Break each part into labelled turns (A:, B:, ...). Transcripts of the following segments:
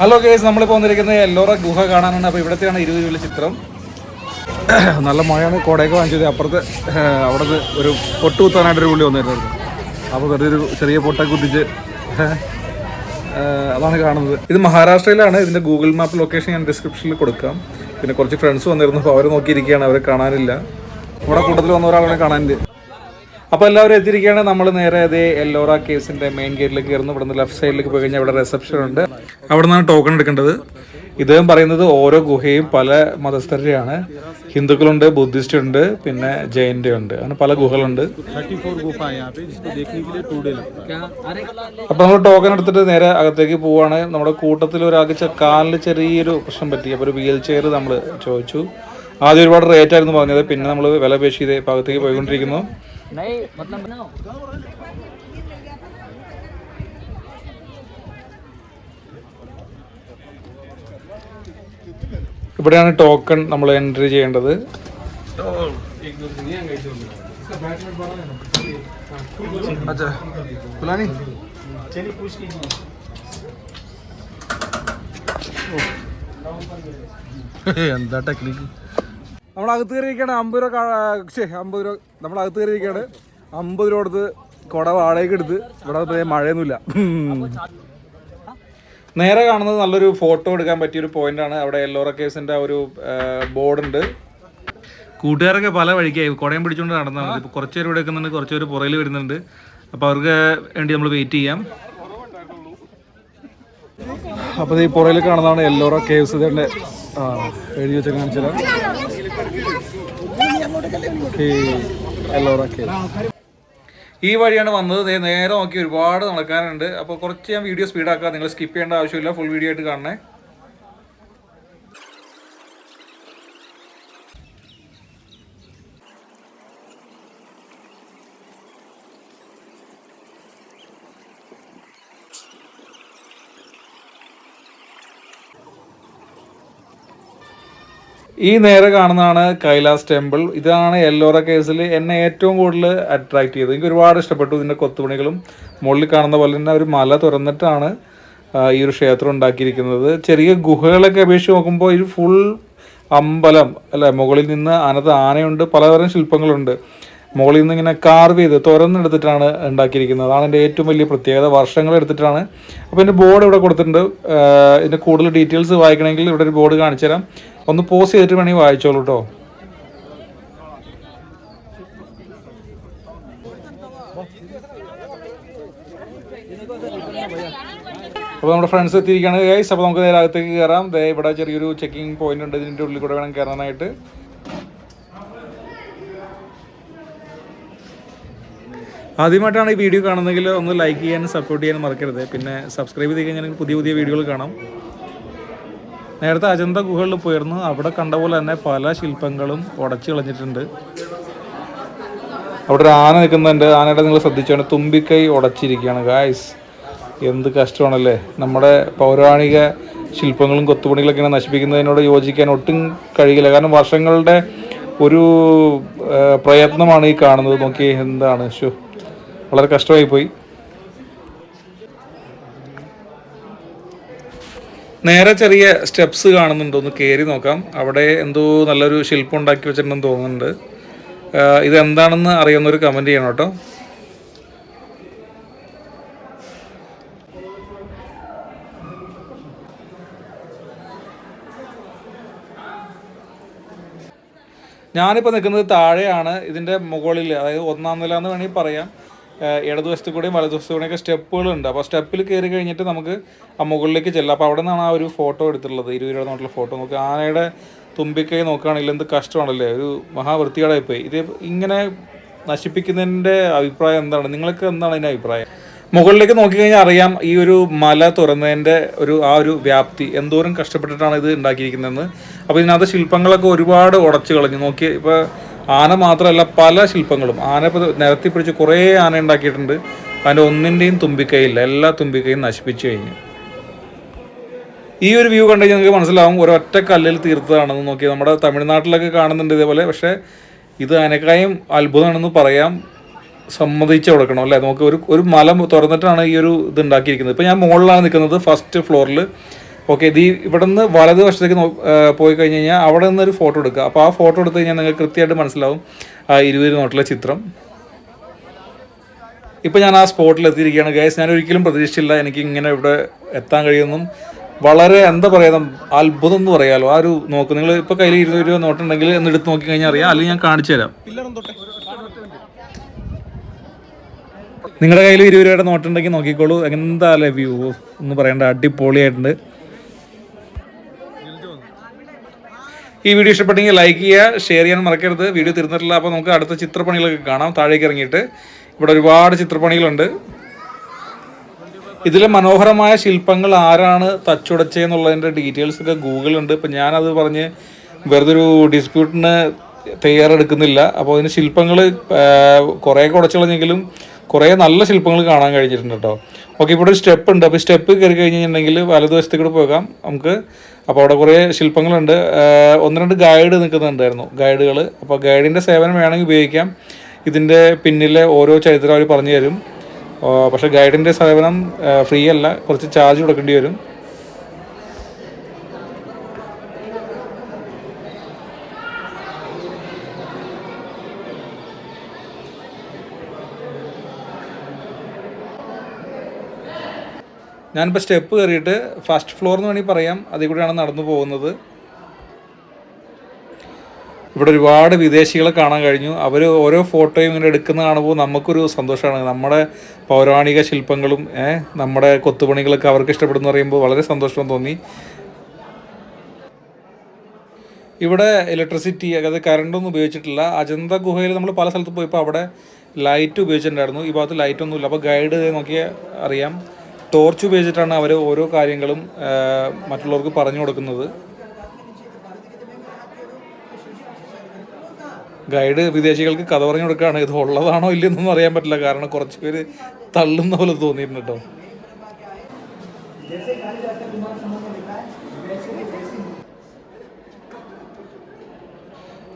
A: Hello case നമ്മളിപ്പോൾ വന്നിരിക്കുന്നത് എല്ലോറ ഗുഹ കാണാനാണ്. അപ്പോൾ ഇവിടത്തെയാണ് ഇരുപത് രൂപ ചിത്രം. നല്ല മഴയാണ്. കോടയൊക്കെ വാങ്ങിച്ചത്. അപ്പുറത്ത് അവിടെ ഒരു പൊട്ട് കുത്താനായിട്ട് ഒരു പുള്ളി വന്നിരുന്നു. അപ്പോൾ വെറുതെ ഒരു ചെറിയ പൊട്ടൊക്കെ കുത്തിച്ച് അതാണ് കാണുന്നത്. ഇത് മഹാരാഷ്ട്രയിലാണ്. ഇതിന്റെ ഗൂഗിൾ മാപ്പ് ലൊക്കേഷൻ ഞാൻ ഡിസ്ക്രിപ്ഷനിൽ കൊടുക്കാം. പിന്നെ കുറച്ച് ഫ്രണ്ട്സ് വന്നിരുന്നു. അപ്പോൾ അവർ നോക്കിയിരിക്കുകയാണ്. അവരെ കാണാനില്ല. ഇവിടെ കൂട്ടത്തിൽ വന്ന ഒരാളെ കാണാനുണ്ട് അപ്പോൾ എല്ലാവരും എത്തിയിരിക്കുകയാണ്. നമ്മൾ നേരെ അതേ എല്ലോറ കേസിന്റെ മെയിൻ ഗേറ്റിലേക്ക് കയറുന്നു. ഇവിടെ ലെഫ്റ്റ് സൈഡിലേക്ക് പോയി കഴിഞ്ഞാൽ അവിടെ റിസപ്ഷൻ ഉണ്ട്. അവിടെ നിന്നാണ് ടോക്കൺ എടുക്കേണ്ടത്. ഇദ്ദേഹം പറയുന്നത് ഓരോ ഗുഹയും പല മതസ്ഥരുടെയാണ്. ഹിന്ദുക്കളുണ്ട് ബുദ്ധിസ്റ്റ് ഉണ്ട് പിന്നെ ജൈന്റെ ഉണ്ട് അങ്ങനെ പല ഗുഹകളുണ്ട്. അപ്പോൾ നമ്മൾ ടോക്കൺ എടുത്തിട്ട് നേരെ അകത്തേക്ക് പോവാണ്. നമ്മുടെ കൂട്ടത്തിൽ ഒരാൾക്ക് കാലിൽ ചെറിയൊരു പ്രശ്നം പറ്റി. അപ്പൊ ഒരു വീൽ ചെയർ നമ്മൾ ചോദിച്ചു. ആദ്യം ഒരുപാട് റേറ്റ് ആയിരുന്നു പറഞ്ഞത്. പിന്നെ നമ്മൾ വില പേശി ഇതേ ഭാഗത്തേക്ക് പോയിക്കൊണ്ടിരിക്കുന്നു.
B: नहीं मतलब ना
A: ഇവിടെയാണ് ടോക്കൺ നമ്മൾ എൻട്രി ചെയ്യേണ്ടത്
C: എന്താ ടെക്നിക്ക്
A: നമ്മൾ അകത്ത് കയറിയിരിക്കുകയാണ് അമ്പത് രൂപ ശ്ശേ, അമ്പത് രൂപ. നമ്മളകത്ത് കയറിയിരിക്കുകയാണ് അമ്പത് രൂപ കൊടുത്ത് കുട വാടകയ്ക്ക് എടുത്ത് ഇവിടെ മഴയൊന്നുമില്ല. നേരെ കാണുന്നത് നല്ലൊരു ഫോട്ടോ എടുക്കാൻ പറ്റിയൊരു പോയിന്റ് ആണ്. അവിടെ എല്ലോറ കേസിന്റെ ഒരു ബോർഡ് ഉണ്ട് കൂട്ടുകാരൊക്കെ പല വഴിക്കായി കുടയും പിടിച്ചുകൊണ്ട് നടന്നാണ് ഇപ്പോൾ കുറച്ച് പേര് ഇവിടെ എടുക്കുന്നുണ്ട് കുറച്ച് പേര് പുറകിൽ വരുന്നുണ്ട്. അപ്പോൾ അവർക്ക് വേണ്ടി നമ്മൾ വെയിറ്റ് ചെയ്യാം. അപ്പോൾ ഈ പുറകിൽ കാണുന്നതാണ് എല്ലോറ കേവ്സ് ഇതിന്റെ ആ എഴുതി വെച്ചാൽ കാണിച്ചത് ഈ വഴിയാണ് വന്നത്. നേരെ നോക്കി ഒരുപാട് നടക്കാനുണ്ട്. അപ്പോൾ കുറച്ച് ഞാൻ വീഡിയോ സ്പീഡാക്കാം നിങ്ങൾ സ്കിപ്പ് ചെയ്യേണ്ട ആവശ്യമില്ല. ഫുൾ വീഡിയോ ആയിട്ട് കാണണേ. ഈ നേരെ കാണുന്നതാണ് കൈലാസ് ടെമ്പിൾ. ഇതാണ് എല്ലോറ കേസിൽ എന്നെ ഏറ്റവും കൂടുതൽ അട്രാക്ട് ചെയ്തത്. എനിക്ക് ഒരുപാട് ഇഷ്ടപ്പെട്ടു ഇതിന്റെ കൊത്തുപണികളും. മുകളിൽ കാണുന്ന പോലെ തന്നെ ഒരു മല തുറന്നിട്ടാണ് ഈ ഒരു ക്ഷേത്രം ഉണ്ടാക്കിയിരിക്കുന്നത്. ചെറിയ ഗുഹകളൊക്കെ അപേക്ഷിച്ച് നോക്കുമ്പോൾ ഇത് ഫുൾ അമ്പലം അല്ലെ? മുകളിൽ നിന്ന് അനത് ആനയുണ്ട് പലതരം ശില്പങ്ങളുണ്ട്. മുകളിൽ നിന്ന് ഇങ്ങനെ കാർവ് ചെയ്ത് തുറന്നെടുത്തിട്ടാണ് ഉണ്ടാക്കിയിരിക്കുന്നത്. അതാണ് എന്റെ ഏറ്റവും വലിയ പ്രത്യേകത. വർഷങ്ങൾ എടുത്തിട്ടാണ്. അപ്പോൾ എന്റെ ബോർഡ് ഇവിടെ കൊടുത്തിട്ടുണ്ട്. ഇതിന്റെ കൂടുതൽ ഡീറ്റെയിൽസ് വായിക്കണമെങ്കിൽ ഇവിടെ ഒരു ബോർഡ് കാണിച്ചു തരാം ഒന്ന് പോസ് ചെയ്തിട്ട് വേണമെങ്കിൽ വായിച്ചോളൂ കേട്ടോ അപ്പോൾ നമ്മുടെ ഫ്രണ്ട്സ് എത്തിയിരിക്കുകയാണ് ഗൈസ് അപ്പോൾ നമുക്ക് നേരെ അകത്തേക്ക് കയറാം ദേ ഇവിടെ ചെറിയൊരു ചെക്കിംഗ് പോയിന്റ് ഉണ്ട്. ഇതിന്റെ ഉള്ളിൽ കൂടെ വേണം കയറാനായിട്ട് ആദ്യമായിട്ടാണ് ഈ വീഡിയോ കാണുന്നതെങ്കിൽ ഒന്ന് ലൈക്ക് ചെയ്യാനും സപ്പോർട്ട് ചെയ്യാനും മറക്കരുത്. പിന്നെ സബ്സ്ക്രൈബ് ചെയ്ത് കഴിഞ്ഞാൽ പുതിയ പുതിയ വീഡിയോകൾ കാണാം. നേരത്തെ അജന്ത ഗുഹകളിൽ പോയിരുന്നു. അവിടെ കണ്ട പോലെ തന്നെ പല ശില്പങ്ങളും ഉടച്ചു കളഞ്ഞിട്ടുണ്ട്. അവിടെ ഒരു ആന നിൽക്കുന്നുണ്ട്. ആനയുടെ നിങ്ങൾ ശ്രദ്ധിച്ചാണ്. തുമ്പിക്കൈ ഉടച്ചിരിക്കുകയാണ്. ഗായ്സ് എന്ത് കഷ്ടമാണല്ലേ? നമ്മുടെ പൗരാണിക ശില്പങ്ങളും കൊത്തുപണികളൊക്കെ ഇങ്ങനെ നശിപ്പിക്കുന്നതിനോട് യോജിക്കാൻ ഒട്ടും കഴിയില്ല. കാരണം വർഷങ്ങളുടെ ഒരു പ്രയത്നമാണ് ഈ കാണുന്നത്. നോക്കി എന്താണ്? ഷോ വളരെ കഷ്ടമായി പോയി നേരെ ചെറിയ സ്റ്റെപ്സ് കാണുന്നുണ്ട്. ഒന്ന് കയറി നോക്കാം. അവിടെ എന്തോ നല്ലൊരു ശില്പം ഉണ്ടാക്കി വെച്ചിട്ടുണ്ടെന്ന് തോന്നുന്നുണ്ട്. ഇതെന്താണെന്ന് അറിയുന്നവർ കമന്റ് ചെയ്യണം കേട്ടോ. ഞാനിപ്പോൾ നിൽക്കുന്നത് താഴെയാണ്. ഇതിന്റെ മുകളിൽ അതായത് ഒന്നാം നില എന്ന് വേണമെങ്കിൽ പറയാം. ഇടതുവശത്ത് കൂടെയും വലതുവശത്ത് കൂടെയൊക്കെ സ്റ്റെപ്പുകളുണ്ട്. അപ്പോൾ സ്റ്റെപ്പിൽ കയറി കഴിഞ്ഞിട്ട് നമുക്ക് ആ മുകളിലേക്ക് ചെല്ലാം. അപ്പോൾ അവിടെ നിന്നാണ് ആ ഒരു ഫോട്ടോ എടുത്തിട്ടുള്ളത്. ഇരുപത് രൂപ നോട്ടുള്ള ഫോട്ടോ. നോക്കുക ആനയുടെ തുമ്പിക്കൈ നോക്കുകയാണെങ്കിൽ എന്ത് കഷ്ടമാണല്ലേ? ഒരു മഹാവൃത്തികേടായി പോയി ഇത് ഇങ്ങനെ നശിപ്പിക്കുന്നതിന്റെ അഭിപ്രായം എന്താണ്? നിങ്ങൾക്ക് എന്താണ് അതിന്റെ അഭിപ്രായം? മുകളിലേക്ക് നോക്കിക്കഴിഞ്ഞാൽ അറിയാം ഈ ഒരു മല തുറന്നതിന്റെ ഒരു ആ ഒരു വ്യാപ്തി. എന്തോരം കഷ്ടപ്പെട്ടിട്ടാണ് ഇത് ഉണ്ടാക്കിയിരിക്കുന്നതെന്ന്. അപ്പോൾ ഇതിനകത്ത് ശില്പങ്ങളൊക്കെ ഒരുപാട് ഉടച്ചു കളഞ്ഞു. നോക്കി ഇപ്പോൾ ആന മാത്രമല്ല പല ശില്പങ്ങളും. ആന ഇപ്പോൾ നിരത്തി പിടിച്ച് കുറേ ആന ഉണ്ടാക്കിയിട്ടുണ്ട്. അതിന്റെ ഒന്നിന്റെയും തുമ്പിക്കൈയില്ല എല്ലാ തുമ്പിക്കൈയും നശിപ്പിച്ചു കഴിഞ്ഞു. ഈ ഒരു വ്യൂ കണ്ടു കഴിഞ്ഞാൽ നിങ്ങൾക്ക് മനസ്സിലാവും ഒരൊറ്റ കല്ലിൽ തീർത്തതാണെന്ന് നോക്കി. നമ്മുടെ തമിഴ്നാട്ടിലൊക്കെ കാണുന്നുണ്ട് ഇതേപോലെ പക്ഷേ ഇത് അതിനേക്കായും അത്ഭുതമാണെന്ന് പറയാം. സമ്മതിച്ച് കൊടുക്കണം അല്ലേ? നമുക്ക് ഒരു ഒരു മല തുറന്നിട്ടാണ് ഈ ഒരു ഇത് ഉണ്ടാക്കിയിരിക്കുന്നത്. ഇപ്പോൾ ഞാൻ മുകളിലാണ് നിൽക്കുന്നത് ഫസ്റ്റ് ഫ്ലോറിൽ ഓക്കെ ഇത് ഇവിടെ നിന്ന് വലതുവശത്തേക്ക് പോയി കഴിഞ്ഞ് കഴിഞ്ഞാൽ അവിടെ നിന്ന് ഒരു ഫോട്ടോ എടുക്കുക. അപ്പോൾ ആ ഫോട്ടോ എടുത്ത് കഴിഞ്ഞാൽ നിങ്ങൾക്ക് കൃത്യമായിട്ട് മനസ്സിലാവും ആ ഇരുപത് നോട്ടിലെ ചിത്രം. ഇപ്പോൾ ഞാൻ ആ സ്പോട്ടിൽ എത്തിയിരിക്കുകയാണ്. ഗൈസ് ഞാൻ ഒരിക്കലും പ്രതീക്ഷിച്ചില്ല എനിക്ക് ഇങ്ങനെ ഇവിടെ എത്താൻ കഴിയുമെന്നും. വളരെ എന്താ പറയുക അത്ഭുതം എന്ന് പറയാലോ. ആ ഒരു നോക്ക് നിങ്ങൾ ഇപ്പോൾ കയ്യിൽ ഇരുപത് രൂപ നോട്ടുണ്ടെങ്കിൽ എന്ന് എടുത്ത് നോക്കി കഴിഞ്ഞാൽ അറിയാം. അല്ലെങ്കിൽ ഞാൻ കാണിച്ചു തരാം. നിങ്ങളുടെ കയ്യിൽ ഇരുപത് രൂപയുടെ നോട്ടുണ്ടെങ്കിൽ നോക്കിക്കോളൂ. എന്താ വ്യൂ എന്ന് പറയണ്ട അടിപൊളിയായിട്ടുണ്ട്. ഈ വീഡിയോ ഇഷ്ടപ്പെട്ടെങ്കിൽ ലൈക്ക് ചെയ്യുക ഷെയർ ചെയ്യാൻ മറക്കരുത്. വീഡിയോ തീർന്നിട്ടില്ല അപ്പോൾ നമുക്ക് അടുത്ത ചിത്രപ്പണികളൊക്കെ കാണാം. താഴേക്ക് ഇറങ്ങിയിട്ട്. ഇവിടെ ഒരുപാട് ചിത്രപ്പണികളുണ്ട്. ഇതിലെ മനോഹരമായ ശില്പങ്ങൾ ആരാണ് തച്ചുടച്ചതെന്നുള്ളതിന്റെ ഡീറ്റെയിൽസ് ഒക്കെ ഗൂഗിളുണ്ട് ഇപ്പം ഞാനത് പറഞ്ഞ് വെറുതെ ഒരു ഡിസ്പ്യൂട്ടിന് തയ്യാറെടുക്കുന്നില്ല. അപ്പോൾ അതിന് ശില്പങ്ങൾ കുറേ കുടച്ചുകളഞ്ഞെങ്കിലും കുറേ നല്ല ശില്പങ്ങൾ കാണാൻ കഴിഞ്ഞിട്ടുണ്ട് കേട്ടോ. ഓക്കെ ഇവിടെ ഒരു സ്റ്റെപ്പ് ഉണ്ട്. അപ്പോൾ സ്റ്റെപ്പ് കയറി കഴിഞ്ഞിട്ടുണ്ടെങ്കിൽ വലതുവശത്തേക്ക് കൂടെ പോകാം നമുക്ക്. അപ്പോൾ അവിടെ കുറേ ശില്പങ്ങളുണ്ട്. ഒന്ന് രണ്ട് ഗൈഡ് നിൽക്കുന്നുണ്ടായിരുന്നു ഗൈഡുകൾ. അപ്പോൾ ഗൈഡിന്റെ സേവനം വേണമെങ്കിൽ ഉപയോഗിക്കാം. ഇതിന്റെ പിന്നിലെ ഓരോ ചരിത്രം അവർ പറഞ്ഞു തരും. പക്ഷേ ഗൈഡിന്റെ സേവനം ഫ്രീ അല്ല. കുറച്ച് ചാർജ് കൊടുക്കേണ്ടി വരും. ഞാനിപ്പോൾ സ്റ്റെപ്പ് കയറിയിട്ട് ഫസ്റ്റ് ഫ്ലോർ എന്ന് വേണമെങ്കിൽ പറയാം. അതിൽ കൂടെയാണ് നടന്നു പോകുന്നത്. ഇവിടെ ഒരുപാട് വിദേശികളെ കാണാൻ കഴിഞ്ഞു. അവർ ഓരോ ഫോട്ടോയും ഇങ്ങനെ എടുക്കുന്ന കാണുമ്പോൾ നമുക്കൊരു സന്തോഷമാണ്. നമ്മുടെ പൗരാണിക ശില്പങ്ങളും നമ്മുടെ കൊത്തുപണികളൊക്കെ അവർക്ക് ഇഷ്ടപ്പെടുന്ന പറയുമ്പോൾ വളരെ സന്തോഷം തോന്നി. ഇവിടെ ഇലക്ട്രിസിറ്റി അതായത് കറണ്ടൊന്നും ഉപയോഗിച്ചിട്ടില്ല. അജന്ത ഗുഹയിൽ നമ്മൾ പല സ്ഥലത്ത് പോയപ്പോൾ അവിടെ ലൈറ്റ് ഉപയോഗിച്ചിട്ടുണ്ടായിരുന്നു. ഈ ഭാഗത്ത് ലൈറ്റ് ഒന്നുമില്ല. അപ്പോൾ ഗൈഡ് നോക്കിയാൽ അറിയാം. ടോർച്ച് ഉപയോഗിച്ചിട്ടാണ് അവർ ഓരോ കാര്യങ്ങളും മറ്റുള്ളവർക്ക് പറഞ്ഞു കൊടുക്കുന്നത്. ഗൈഡ് വിദേശികൾക്ക് കഥ പറഞ്ഞു കൊടുക്കുകയാണ്. ഇത് ഉള്ളതാണോ ഇല്ലെന്നൊന്നും അറിയാൻ പറ്റില്ല. കാരണം കുറച്ച് പേര് തള്ളുന്ന പോലെ തോന്നിയിട്ടുണ്ട് കേട്ടോ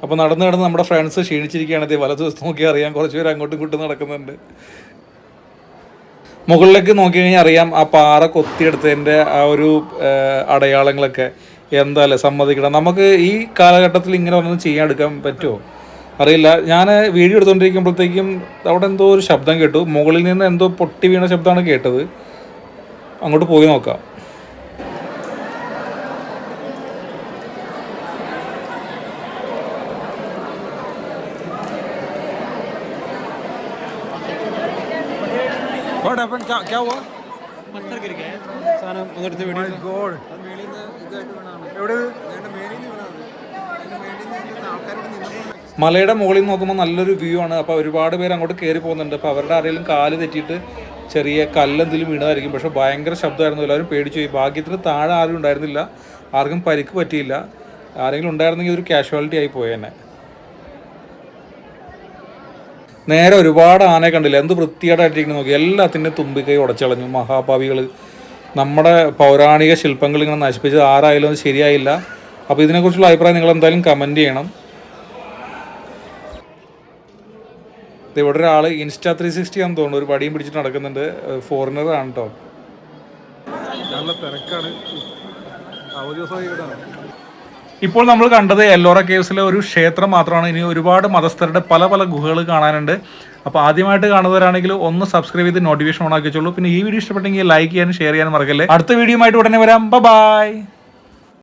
A: അപ്പോൾ നടന്ന് നടന്ന് നമ്മുടെ ഫ്രണ്ട്സ് ക്ഷീണിച്ചിരിക്കുകയാണ്. വലതു ദിവസം നോക്കി അറിയാം കുറച്ച് പേര് അങ്ങോട്ടും ഇങ്ങോട്ടും നടക്കുന്നുണ്ട്. മുകളിലേക്ക് നോക്കി കഴിഞ്ഞാൽ അറിയാം ആ പാറ കൊത്തിയെടുത്തതിന്റെ ആ ഒരു അടയാളങ്ങളൊക്കെ എന്തായാലും സമ്മതിക്കണം. നമുക്ക് ഈ കാലഘട്ടത്തിൽ ഇങ്ങനെ ഒന്നും ചെയ്യാൻ എടുക്കാൻ പറ്റുമോ? അറിയില്ല. ഞാൻ വീഡിയോ എടുത്തുകൊണ്ടിരിക്കുമ്പോഴത്തേക്കും അവിടെ എന്തോ ഒരു ശബ്ദം കേട്ടു. മുകളിൽ നിന്ന് എന്തോ പൊട്ടി വീണ ശബ്ദമാണ് കേട്ടത്. അങ്ങോട്ട് പോയി നോക്കാം.
C: What happened? क्या क्या हुआ?
B: പത്തർ गिर സാധനം ഒന്നെടുത്ത്
C: My God. എവിടെ ഇത്?
A: മലയുടെ മുകളിൽ നിന്ന് നോക്കുമ്പോൾ നല്ലൊരു വ്യൂ ആണ് അപ്പോൾ ഒരുപാട് പേര് അങ്ങോട്ട് കയറി പോകുന്നുണ്ട് അപ്പോൾ അവരുടെ ആരെങ്കിലും കാല് തെറ്റിയിട്ട് ചെറിയ കല്ലെന്തെങ്കിലും വീണതായിരിക്കും പക്ഷെ ഭയങ്കര ശബ്ദമായിരുന്നു എല്ലാവരും പേടിച്ചു പോയി ഭാഗ്യത്തിന് താഴെ ആരും ഉണ്ടായിരുന്നില്ല ആർക്കും പരിക്ക് പറ്റിയില്ല ആരെങ്കിലും ഉണ്ടായിരുന്നെങ്കിൽ ഒരു കാഷ്വാലിറ്റി ആയി പോയേനെ നേരെ ഒരുപാട് ആനയെ കണ്ടില്ല. എന്ത് വൃത്തിയായിട്ടായിട്ടിരിക്കുന്നു നോക്കി. എല്ലാത്തിന്റെയും തുമ്പിക്കൈ ഉടച്ചളഞ്ഞു. മഹാഭാവികൾ നമ്മുടെ പൗരാണിക ശില്പങ്ങൾ ഇങ്ങനെ നശിപ്പിച്ചത് ആരായാലും അത് ശരിയായില്ല. അപ്പോൾ ഇതിനെക്കുറിച്ചുള്ള അഭിപ്രായം നിങ്ങൾ എന്തായാലും കമന്റ് ചെയ്യണം. ഇവിടെ ഒരാൾ ഇൻസ്റ്റാ ത്രീ സിക്സ്റ്റി ആണെന്ന് തോന്നുന്നു. ഒരു പടിയും പിടിച്ചിട്ട് നടക്കുന്നുണ്ട്. ഫോറിനർ ആണ് കേട്ടോ
C: നല്ല തിരക്കാണ്. അവധി
A: ഇപ്പോൾ നമ്മൾ കണ്ടത് എല്ലോറ കേവ്സിലെ ഒരു ക്ഷേത്രം മാത്രമാണ്. ഇനി ഒരുപാട് മതസ്ഥരുടെ പല പല ഗുഹകൾ കാണാനുണ്ട്. അപ്പോൾ ആദ്യമായിട്ട് കാണുന്നവരാണെങ്കിൽ ഒന്ന് സബ്സ്ക്രൈബ് ചെയ്ത് നോട്ടിഫിക്കേഷൻ ഓൺ ആക്കിച്ചുള്ളൂ പിന്നെ ഈ വീഡിയോ ഇഷ്ടപ്പെട്ടെങ്കിൽ ലൈക്ക് ചെയ്യാനും ഷെയർ ചെയ്യാനും മറക്കല്ലേ. അടുത്ത വീഡിയോ ആയിട്ട് ഉടനെ വരാം. ബൈ